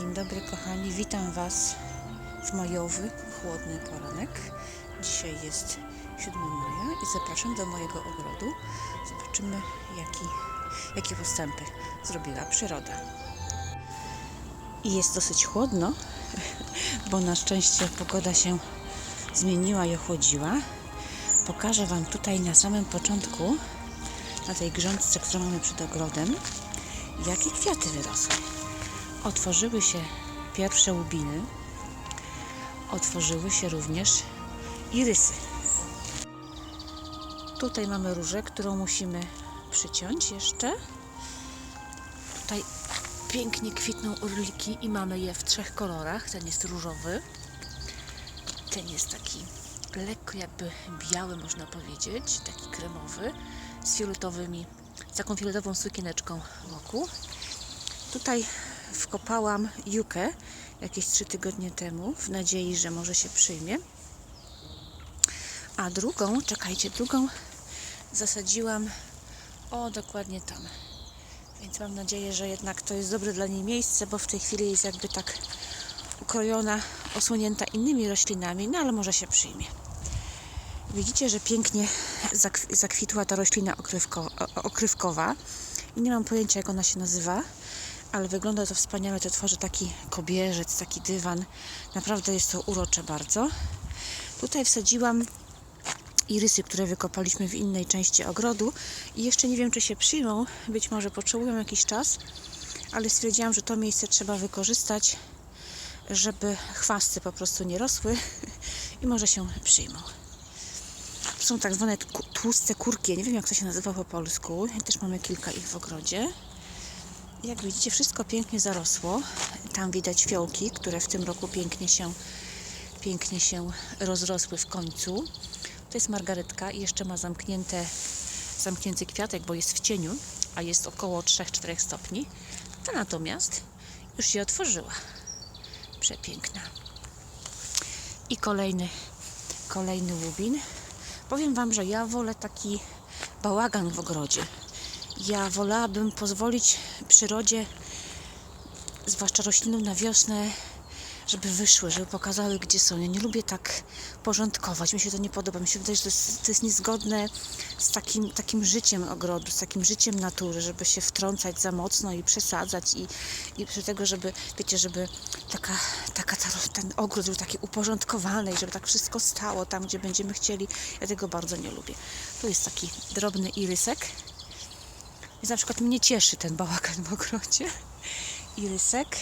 dobry kochani, witam Was w majowy, chłodny poranek. Dzisiaj jest 7 maja i zapraszam do mojego ogrodu. Zobaczymy jaki, jakie postępy zrobiła przyroda. I jest dosyć chłodno, bo na szczęście pogoda się zmieniła i ochłodziła. Pokażę Wam tutaj na samym początku, na tej grządce, którą mamy przed ogrodem, jakie kwiaty wyrosły. Otworzyły się pierwsze łubiny, otworzyły się również irysy. Tutaj mamy różę, którą musimy przyciąć jeszcze. Tutaj pięknie kwitną urliki i mamy je w trzech kolorach. Ten jest różowy, ten jest taki lekko jakby biały, można powiedzieć, taki kremowy, z fioletowymi, z taką fioletową sukieneczką wokół. Tutaj wkopałam jukę jakieś trzy tygodnie temu w nadziei, że może się przyjmie. A drugą, czekajcie, drugą zasadziłam o dokładnie tam. Więc mam nadzieję, że jednak to jest dobre dla niej miejsce, bo w tej chwili jest jakby tak ukrojona, osłonięta innymi roślinami, no ale może się przyjmie. Widzicie, że pięknie zakw- zakwitła ta roślina okrywko- okrywkowa. I nie mam pojęcia, jak ona się nazywa, ale wygląda to wspaniale. To tworzy taki kobierzec, taki dywan. Naprawdę jest to urocze bardzo. Tutaj wsadziłam irysy, które wykopaliśmy w innej części ogrodu i jeszcze nie wiem, czy się przyjmą. Być może potrzebują jakiś czas, ale stwierdziłam, że to miejsce trzeba wykorzystać, żeby chwasty po prostu nie rosły i może się przyjmą. Są tak zwane tłuste kurki. Nie wiem, jak to się nazywa po polsku. Też mamy kilka ich w ogrodzie. Jak widzicie, wszystko pięknie zarosło. Tam widać fiołki, które w tym roku pięknie się, pięknie się rozrosły w końcu. To jest margaretka i jeszcze ma zamknięte, zamknięty kwiatek, bo jest w cieniu, a jest około 3-4 stopni. Ta natomiast już się otworzyła. Przepiękna. I kolejny, kolejny łubin. Powiem Wam, że ja wolę taki bałagan w ogrodzie. Ja wolałabym pozwolić przyrodzie, zwłaszcza roślinom na wiosnę, żeby wyszły, żeby pokazały, gdzie są. Ja nie lubię tak porządkować. Mi się to nie podoba. Mi się wydaje, że to jest, to jest niezgodne z takim, takim życiem ogrodu, z takim życiem natury, żeby się wtrącać za mocno i przesadzać i, i przy tego, żeby, wiecie, żeby taka, taka ta, ten ogród był taki uporządkowany i żeby tak wszystko stało tam, gdzie będziemy chcieli. Ja tego bardzo nie lubię. Tu jest taki drobny irysek. Więc na przykład mnie cieszy ten bałagan w ogrodzie. Irysek.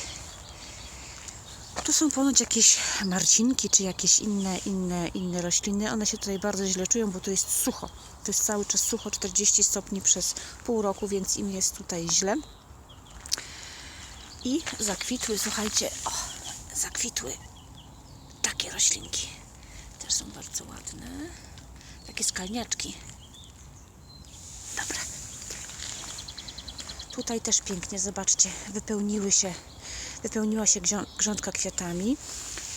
Tu są ponoć jakieś marcinki, czy jakieś inne, inne, inne rośliny. One się tutaj bardzo źle czują, bo tu jest sucho. To jest cały czas sucho, 40 stopni przez pół roku, więc im jest tutaj źle. I zakwitły, słuchajcie, o, zakwitły takie roślinki. Też są bardzo ładne. Takie skalniaczki. Tutaj też pięknie, zobaczcie, wypełniły się, wypełniła się grząd- grządka kwiatami.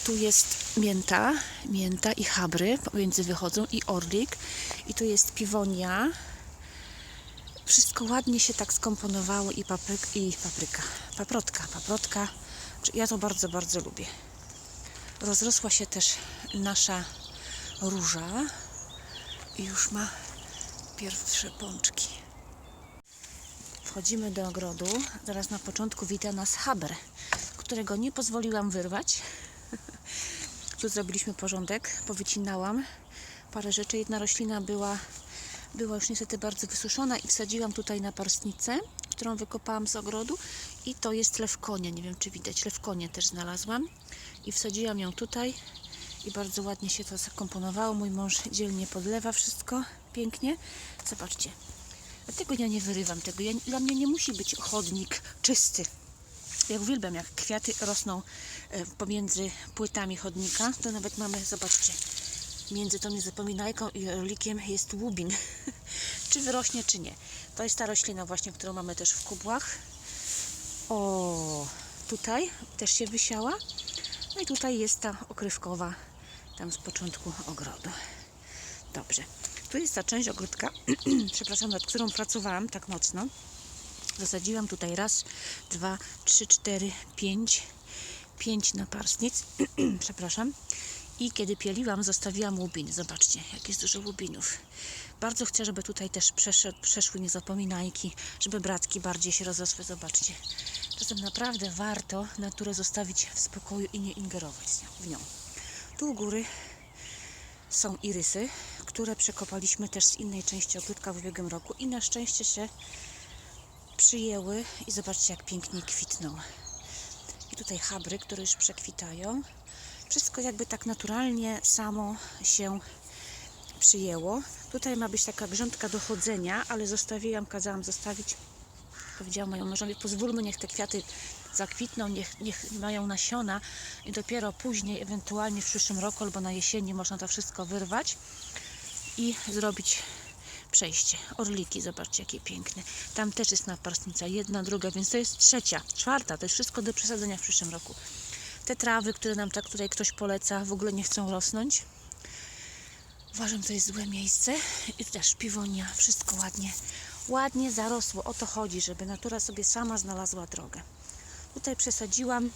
Tu jest mięta, mięta i chabry pomiędzy wychodzą i orlik. I tu jest piwonia. Wszystko ładnie się tak skomponowało i, papryk, i papryka, paprotka, paprotka. Ja to bardzo, bardzo lubię. Rozrosła się też nasza róża i już ma pierwsze pączki. Wchodzimy do ogrodu. Zaraz na początku wita nas haber, którego nie pozwoliłam wyrwać. Tu zrobiliśmy porządek, powycinałam parę rzeczy. Jedna roślina była, była już niestety bardzo wysuszona i wsadziłam tutaj na parstnicę, którą wykopałam z ogrodu. I to jest lewkonia. Nie wiem, czy widać. Lewkonię też znalazłam i wsadziłam ją tutaj. I bardzo ładnie się to zakomponowało. Mój mąż dzielnie podlewa wszystko pięknie. Zobaczcie, Dlatego ja nie wyrywam tego. Ja, dla mnie nie musi być chodnik czysty. Ja uwielbiam, jak kwiaty rosną e, pomiędzy płytami chodnika. To nawet mamy, zobaczcie, między tą niezapominajką i orlikiem jest łubin. czy wyrośnie, czy nie. To jest ta roślina właśnie, którą mamy też w kubłach. O, tutaj też się wysiała. No i tutaj jest ta okrywkowa, tam z początku ogrodu. Dobrze. Tu jest ta część ogródka, przepraszam, nad którą pracowałam tak mocno. Zasadziłam tutaj raz, dwa, trzy, cztery, pięć, pięć naparstnic, przepraszam. I kiedy pieliłam, zostawiłam łubiny. Zobaczcie, jak jest dużo łubinów. Bardzo chcę, żeby tutaj też przeszły niezapominajki, żeby bratki bardziej się rozrosły. Zobaczcie. Czasem naprawdę warto naturę zostawić w spokoju i nie ingerować w nią. Tu u góry są irysy, które przekopaliśmy też z innej części ogródka w ubiegłym roku i na szczęście się przyjęły i zobaczcie jak pięknie kwitną. I tutaj habry, które już przekwitają. Wszystko jakby tak naturalnie samo się przyjęło. Tutaj ma być taka grządka dochodzenia, ale zostawiłam, kazałam zostawić. Powiedziałam mojemu mężowi, pozwólmy, niech te kwiaty zakwitną, niech, niech mają nasiona i dopiero później, ewentualnie w przyszłym roku albo na jesieni można to wszystko wyrwać i zrobić przejście. Orliki, zobaczcie jakie piękne. Tam też jest naparstnica, jedna, druga, więc to jest trzecia, czwarta, to jest wszystko do przesadzenia w przyszłym roku. Te trawy, które nam tak tutaj ktoś poleca, w ogóle nie chcą rosnąć. Uważam, to jest złe miejsce. I też piwonia, wszystko ładnie, ładnie zarosło. O to chodzi, żeby natura sobie sama znalazła drogę. Tutaj przesadziłam,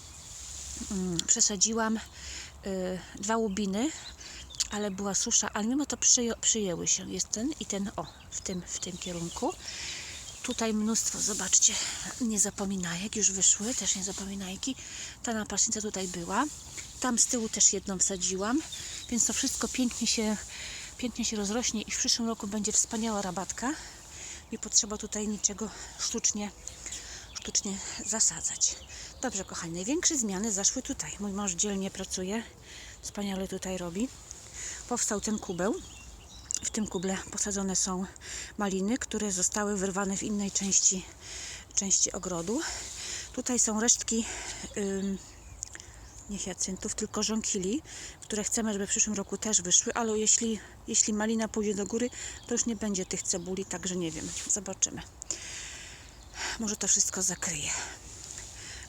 mm, przesadziłam y, dwa łubiny, ale była susza, ale mimo to przyję, przyjęły się. Jest ten i ten, o, w tym, w tym kierunku. Tutaj mnóstwo, zobaczcie, niezapominajek już wyszły, też niezapominajki. Ta napaśnica tutaj była. Tam z tyłu też jedną wsadziłam, więc to wszystko pięknie się, pięknie się rozrośnie i w przyszłym roku będzie wspaniała rabatka. Nie potrzeba tutaj niczego sztucznie, sztucznie zasadzać. Dobrze, kochani, największe zmiany zaszły tutaj. Mój mąż dzielnie pracuje, wspaniale tutaj robi. Powstał ten kubeł. W tym kuble posadzone są maliny, które zostały wyrwane w innej części, części ogrodu. Tutaj są resztki ym, nie hiacyntów, tylko żonkili, które chcemy, żeby w przyszłym roku też wyszły, ale jeśli, jeśli malina pójdzie do góry, to już nie będzie tych cebuli, także nie wiem. Zobaczymy. Może to wszystko zakryje.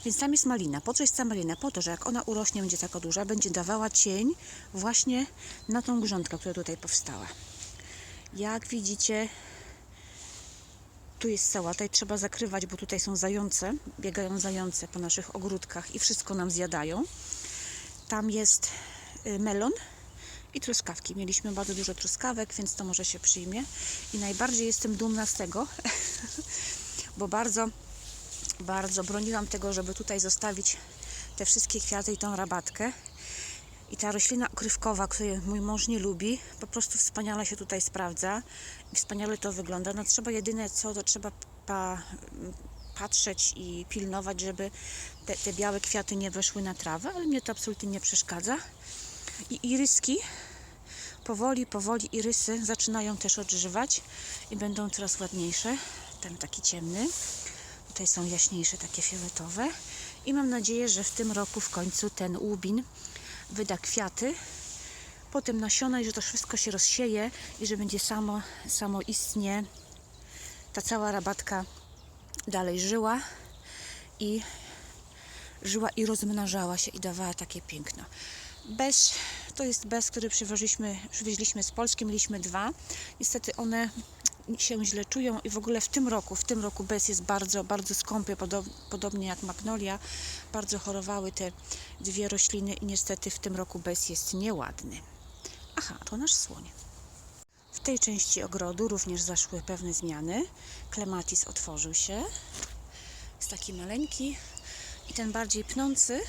Więc tam jest malina. Po co jest ta malina? Po to, że jak ona urośnie, będzie taka duża, będzie dawała cień właśnie na tą grządkę, która tutaj powstała. Jak widzicie, tu jest sałata i trzeba zakrywać, bo tutaj są zające, biegają zające po naszych ogródkach i wszystko nam zjadają. Tam jest y, melon i truskawki. Mieliśmy bardzo dużo truskawek, więc to może się przyjmie. I najbardziej jestem dumna z tego, bo bardzo, bardzo broniłam tego, żeby tutaj zostawić te wszystkie kwiaty i tą rabatkę. I ta roślina okrywkowa, której mój mąż nie lubi, po prostu wspaniale się tutaj sprawdza i wspaniale to wygląda. No trzeba jedyne co, to trzeba pa, patrzeć i pilnować, żeby te, te białe kwiaty nie weszły na trawę, ale mnie to absolutnie nie przeszkadza. I iryski, powoli, powoli irysy zaczynają też odżywać i będą coraz ładniejsze. Ten taki ciemny. Tutaj są jaśniejsze, takie fioletowe. I mam nadzieję, że w tym roku w końcu ten łubin wyda kwiaty, potem nasiona i że to wszystko się rozsieje i że będzie samo, samoistnie ta cała rabatka dalej żyła i żyła i rozmnażała się i dawała takie piękno. Bez, to jest bez, który przywoziliśmy, przywieźliśmy z Polski, mieliśmy dwa. Niestety one się źle czują i w ogóle w tym roku, w tym roku bez jest bardzo, bardzo skąpy, podob, podobnie jak magnolia. Bardzo chorowały te dwie rośliny i niestety w tym roku bez jest nieładny. Aha, to nasz słoń. W tej części ogrodu również zaszły pewne zmiany. Klematis otworzył się. Jest taki maleńki i ten bardziej pnący.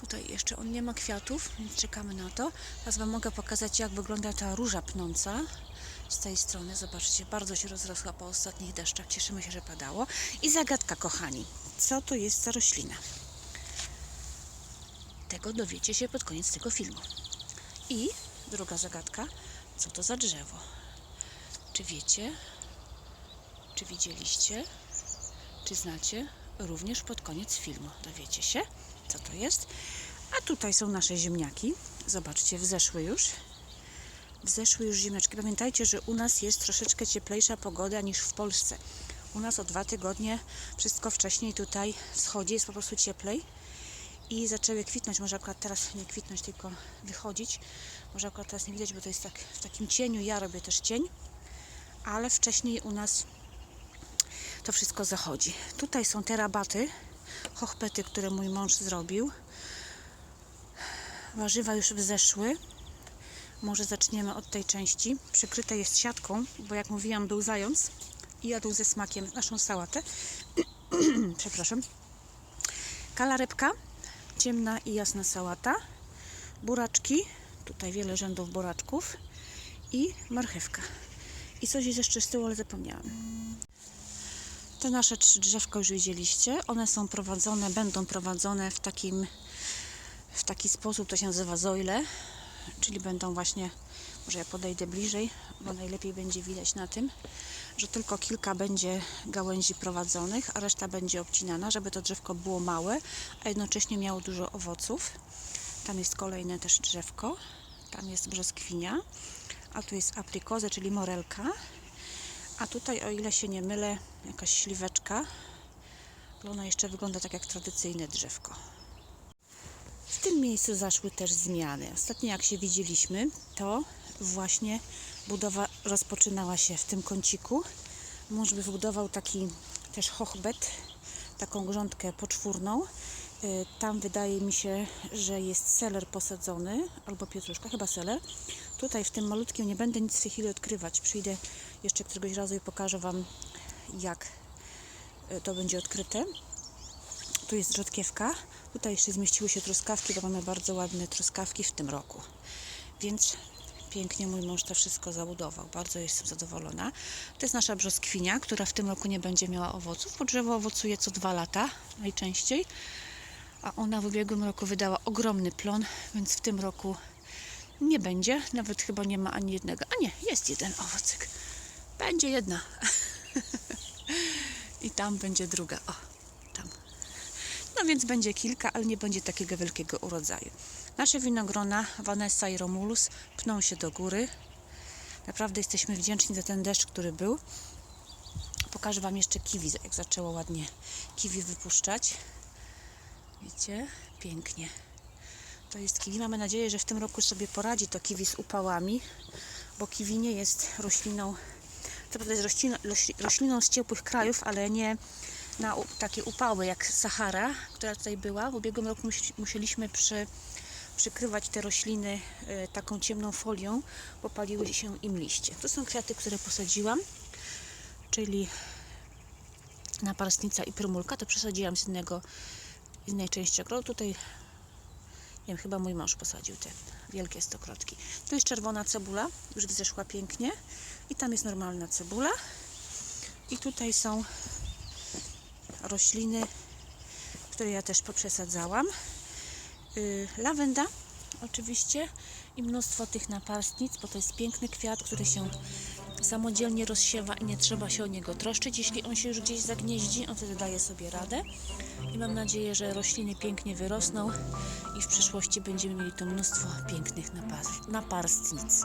Tutaj jeszcze on nie ma kwiatów, więc czekamy na to. Teraz Wam mogę pokazać, jak wygląda ta róża pnąca z tej strony. Zobaczcie, bardzo się rozrosła po ostatnich deszczach. Cieszymy się, że padało. I zagadka, kochani. Co to jest za roślina? Tego dowiecie się pod koniec tego filmu. I druga zagadka. Co to za drzewo? Czy wiecie? Czy widzieliście? Czy znacie? Również pod koniec filmu dowiecie się, co to jest. A tutaj są nasze ziemniaki. Zobaczcie, wzeszły już. Wzeszły już ziemniaczki. Pamiętajcie, że u nas jest troszeczkę cieplejsza pogoda niż w Polsce. U nas o dwa tygodnie wszystko wcześniej tutaj wschodzi, jest po prostu cieplej. I zaczęły kwitnąć, może akurat teraz nie kwitnąć, tylko wychodzić. Może akurat teraz nie widać, bo to jest tak w takim cieniu. Ja robię też cień, ale wcześniej u nas to wszystko zachodzi. Tutaj są te rabaty, hochpety, które mój mąż zrobił. Warzywa już wzeszły. Może zaczniemy od tej części. Przykryte jest siatką, bo jak mówiłam, był zając i jadł ze smakiem naszą sałatę. Przepraszam. Kalarepka, ciemna i jasna sałata, buraczki, tutaj wiele rzędów buraczków i marchewka. I coś jest jeszcze z tyłu, ale zapomniałam. Te nasze trzy drzewka już widzieliście. One są prowadzone, będą prowadzone w takim w taki sposób, to się nazywa zoile, czyli będą właśnie, może ja podejdę bliżej, bo najlepiej będzie widać na tym, że tylko kilka będzie gałęzi prowadzonych, a reszta będzie obcinana, żeby to drzewko było małe, a jednocześnie miało dużo owoców. Tam jest kolejne też drzewko, tam jest brzoskwinia, a tu jest aprikoza, czyli morelka, a tutaj, o ile się nie mylę, jakaś śliweczka. Ona jeszcze wygląda tak jak tradycyjne drzewko. W tym miejscu zaszły też zmiany. Ostatnio jak się widzieliśmy, to właśnie budowa rozpoczynała się w tym kąciku. Mąż wybudował taki też hochbet, taką grządkę poczwórną. Y, Tam wydaje mi się, że jest seler posadzony, albo pietruszka, chyba seler. Tutaj w tym malutkim nie będę nic w tej chwili odkrywać. Przyjdę jeszcze któregoś razu i pokażę Wam, jak y, to będzie odkryte. Tu jest rzodkiewka. Tutaj jeszcze zmieściły się truskawki, bo mamy bardzo ładne truskawki w tym roku. Więc pięknie mój mąż to wszystko zabudował. Bardzo jestem zadowolona. To jest nasza brzoskwinia, która w tym roku nie będzie miała owoców, bo drzewo owocuje co dwa lata najczęściej. A ona w ubiegłym roku wydała ogromny plon, więc w tym roku nie będzie. Nawet chyba nie ma ani jednego. A nie, jest jeden owocyk. Będzie jedna. I tam będzie druga. O. No więc będzie kilka, ale nie będzie takiego wielkiego urodzaju. Nasze winogrona, Vanessa i Romulus, pną się do góry. Naprawdę jesteśmy wdzięczni za ten deszcz, który był. Pokażę Wam jeszcze kiwi, jak zaczęło ładnie kiwi wypuszczać. Widzicie? Pięknie. To jest kiwi. Mamy nadzieję, że w tym roku sobie poradzi to kiwi z upałami, bo kiwi nie jest rośliną, co prawda jest rośliną, rośliną z ciepłych krajów, ale nie na takie upały jak Sahara, która tutaj była. W ubiegłym roku musi- musieliśmy przy, przykrywać te rośliny e, taką ciemną folią, bo paliły się im liście. To są kwiaty, które posadziłam, czyli naparstnica i prymulka. To przesadziłam z innego, innej części ogrodu. Tutaj, nie wiem, chyba mój mąż posadził te wielkie stokrotki. Tu jest czerwona cebula, już wzeszła pięknie. I tam jest normalna cebula. I tutaj są rośliny, które ja też poprzesadzałam. Yy, lawenda oczywiście i mnóstwo tych naparstnic, bo to jest piękny kwiat, który się samodzielnie rozsiewa i nie trzeba się o niego troszczyć. Jeśli on się już gdzieś zagnieździ, on wtedy daje sobie radę. I mam nadzieję, że rośliny pięknie wyrosną i w przyszłości będziemy mieli to mnóstwo pięknych napar- naparstnic.